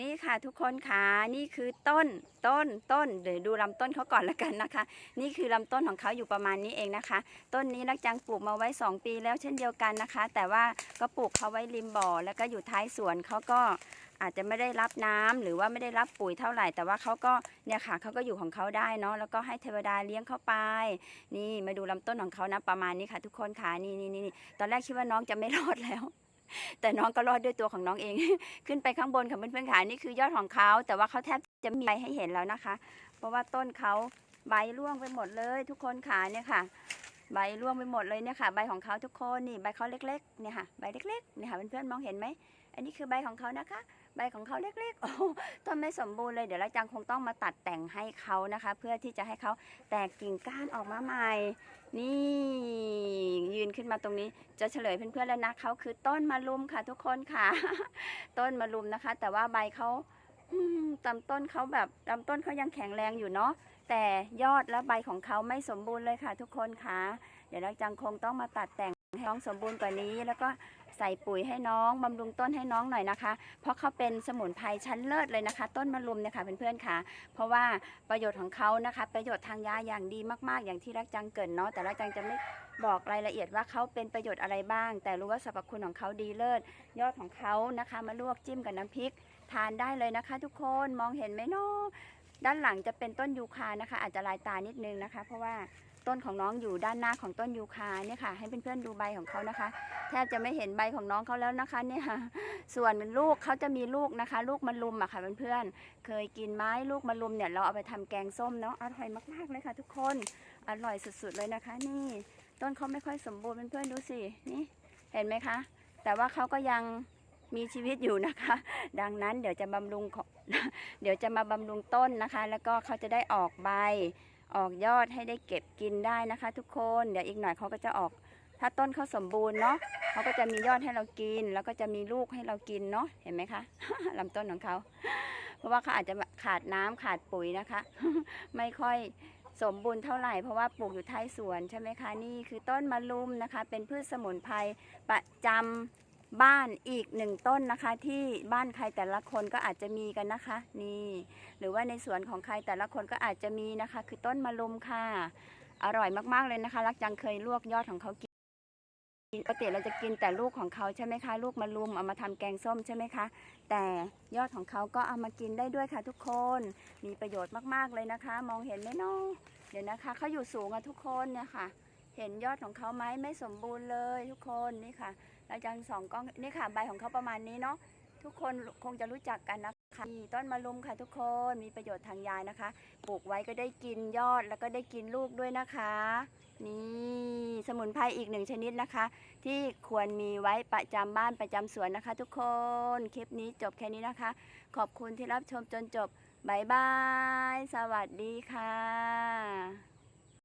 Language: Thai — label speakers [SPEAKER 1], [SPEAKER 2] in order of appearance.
[SPEAKER 1] นี่ค่ะทุกคนค่ะนี่คือต้นต้นต้นเดี๋ยวดูลำต้นเขาก่อนละกันนะคะ นี่คือลำต้นของเขาอยู่ประมาณนี้เองนะคะ ต้นนี้นักจังปลูกมาไว้ 2 ปีแล้วเช่นเดียวกันนะคะ แต่ว่าก็ปลูกเขาไว้ริมบ่อ แล้วก็อยู่ท้ายสวนเขาก็อาจจะไม่ได้รับน้ำหรือว่าไม่ได้รับปุ๋ยเท่าไหร่ แต่ว่าเขาก็เนี่ยค่ะเขาก็อยู่ของเขาได้เนาะแล้วก็ให้เทวดาเลี้ยงเข้าไป นี่มาดูลำต้นของเขานะประมาณนี้ค่ะ ทุกคนค่ะนี่นี่นี่ตอนแรกคิดว่าน้องจะไม่รอดแล้ว แต่น้องก็รอดด้วยตัวของน้องเอง ขึ้นไปข้างบนค่ะเพื่อนๆค่ะนี่คือยอดของเขาแต่ว่าเขาแทบจะม่มีใบให้เห็นแล้วนะคะ เพราะว่าต้นเขาใบร่วงไปหมดเลย ทุกคนค่ะเนี่ยค่ะ ใบร่วงไปหมดเลยเนี่ยค่ะ ใบของเขาทุกคนนี่ใบเขาเล็กๆเนี่ยค่ะใบเล็กๆเนี่ยค่ะเพื่อนๆมองเห็นไหมอันนี้คือใบของเขานะคะ ใบของเขาเล็กๆโอ้ต้นไม่สมบูรณ์เลยเดี๋ยวเราจังคงต้องมาตัดแต่งให้เขานะคะ เพื่อที่จะให้เขาแตกกิ่งก้านออกมาใหม่ นี่ยืนขึ้นมาตรงนี้จะเฉลยเพื่อนๆแล้วนะเขาคือต้นมะรุมค่ะทุกคนค่ะ ต้นมะรุมนะคะ แต่ว่าใบเขา ลำต้นเขาแบบลำต้นเขายังแข็งแรงอยู่เนาะแต่ยอดและใบของเขาไม่สมบูรณ์เลยค่ะ ทุกคนค่ะเดี๋ยวเราจังคงต้องมาตัดแต่งให้น้องสมบูรณ์กว่านี้ แล้วก็ใส่ปุ๋ยให้น้องบำรุงต้นให้น้องหน่อยนะคะ เพราะเขาเป็นสมุนไพรชั้นเลิศเลยนะคะ ต้นมะรุมเนี่ยค่ะเพื่อนๆค่ะ เพราะว่าประโยชน์ของเขานะคะ ประโยชน์ทางยาอย่างดีมากๆ อย่างที่รักจังเกินเนาะแต่รักจังจะไม่บอกรายละเอียดว่าเขาเป็นประโยชน์อะไรบ้าง แต่รู้ว่าสรรพคุณของเขาดีเลิศ ยอดของเขานะคะมาลวกจิ้มกับน้ำพริก ทานได้เลยนะคะ ทุกคนมองเห็นไหมเนาะด้านหลังจะเป็นต้นยูคานะคะ อาจจะลายตานิดนึงนะคะ เพราะว่าต้นของน้องอยู่ด้านหน้าของต้นยูคาเนี่ยค่ะ ให้เพื่อนๆดูใบของเขานะคะ แทบจะไม่เห็นใบของน้องเขาแล้วนะคะเนี่ยส่วนลูกเขาจะมีลูกนะคะ ลูกมะลุมอะค่ะเพื่อนๆเคยกินไหมลูกมะลุมเนี่ยเราเอาไปทำแกงส้มเนาะอร่อยมากๆเลยค่ะ ทุกคนอร่อยสุดๆเลยนะคะ นี่ ต้นเขาไม่ค่อยสมบูรณ์เพื่อนๆดูสินี่เห็นไหมคะ แต่ว่าเขาก็ยัง มีชีวิตอยู่นะคะ ดังนั้นเดี๋ยวจะบำรุงเดี๋ยวจะมาบำรุงต้นนะคะ แล้วก็เขาจะได้ออกใบ ออกยอดให้ได้เก็บกินได้นะคะ ทุกคนเดี๋ยวอีกหน่อยเขาก็จะออก ถ้าต้นเขาสมบูรณ์เนาะเขาก็จะมียอดให้เรากิน แล้วก็จะมีลูกให้เรากินเนาะเห็นไหมคะลำต้นของเขาเพราะว่าเขาอาจจะขาดน้ำขาดปุ๋ยนะคะ ไม่ค่อยสมบูรณ์เท่าไหร่เพราะว่าปลูกอยู่ท้ายสวนใช่ไหมคะนี่คือต้นมะลุมนะคะ เป็นพืชสมุนไพรประจำ บ้านอีกหนึ่งต้นนะคะที่บ้านใครแต่ละคนก็อาจจะมีกันนะคะ นี่ หรือว่าในสวนของใครแต่ละคนก็อาจจะมีนะคะ คือต้นมะลุมค่ะ อร่อยมากๆเลยนะคะ รักจังเคยลวกยอดของเขากินปกติเราจะกินแต่ลูกของเขาใช่ไหมคะ ลูกมะลุมเอามาทำแกงส้มใช่ไหมคะ แต่ยอดของเขาก็เอามากินได้ด้วยค่ะทุกคนมีประโยชน์มากๆเลยนะคะ มองเห็นไหมเนาะเดี๋ยวนะคะเขาอยู่สูงอะทุกคนเนี่ยค่ะ เห็นยอดของเขาไหมไม่สมบูรณ์เลยทุกคนนี่ค่ะ อาจารย์สองกล้องนี่ค่ะใบของเขาประมาณนี้เนาะทุกคนคงจะรู้จักกันนะคะมีต้นมะลุมค่ะทุกคนมีประโยชน์ทางยานะคะ ปลูกไว้ก็ได้กินยอดแล้วก็ได้กินลูกด้วยนะคะ นี่สมุนไพรอีกหนึ่งชนิดนะคะ ที่ควรมีไว้ประจำบ้านประจำสวนนะคะ ทุกคนคลิปนี้จบแค่นี้นะคะ ขอบคุณที่รับชมจนจบบายบาย สวัสดีค่ะ